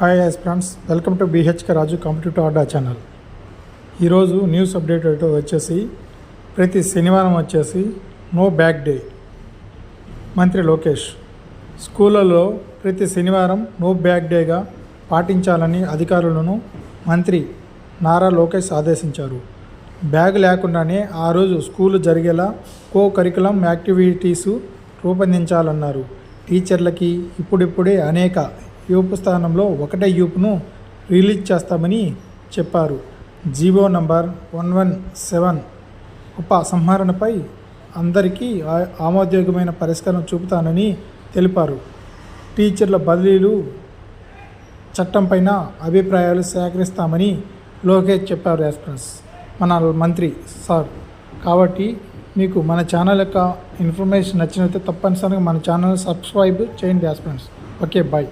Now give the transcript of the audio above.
Hi as friends welcome to BHK Raju competitive order channel ఈరోజు news update వచ్చేసి ప్రతి శనివారం వచ్చేసి నో బ్యాక్ డే మంత్రి లోకేష్ స్కూళ్ళలో ప్రతి శనివారం నో బ్యాక్ డేగా పాటించాలని అధికారులను మంత్రి నారా లోకేష్ ఆదేశించారు. బ్యాగ్ లేకుండానే ఆ రోజు స్కూలు జరిగేలా కో కరికులం యాక్టివిటీసు రూపొందించాలన్నారు. టీచర్లకి ఇప్పుడిప్పుడే అనేక యూపు స్థానంలో ఒకటే యూపును రిలీజ్ చేస్తామని చెప్పారు. GO number one one seven ఉపసంహరణపై అందరికీ ఆమోదయోగ్యమైన పరిష్కారం చూపుతానని తెలిపారు. టీచర్ల బదిలీలు చట్టంపైన అభిప్రాయాలు సేకరిస్తామని లోకేష్ చెప్పారు యాస్ప్రెస్ మన మంత్రి సార్. కాబట్టి మీకు మన ఛానల్ యొక్క ఇన్ఫర్మేషన్ నచ్చినట్టు తప్పనిసరిగా మన ఛానల్ సబ్స్క్రైబ్ చేయండి యాస్ప్రెస్ ఓకే బాయ్.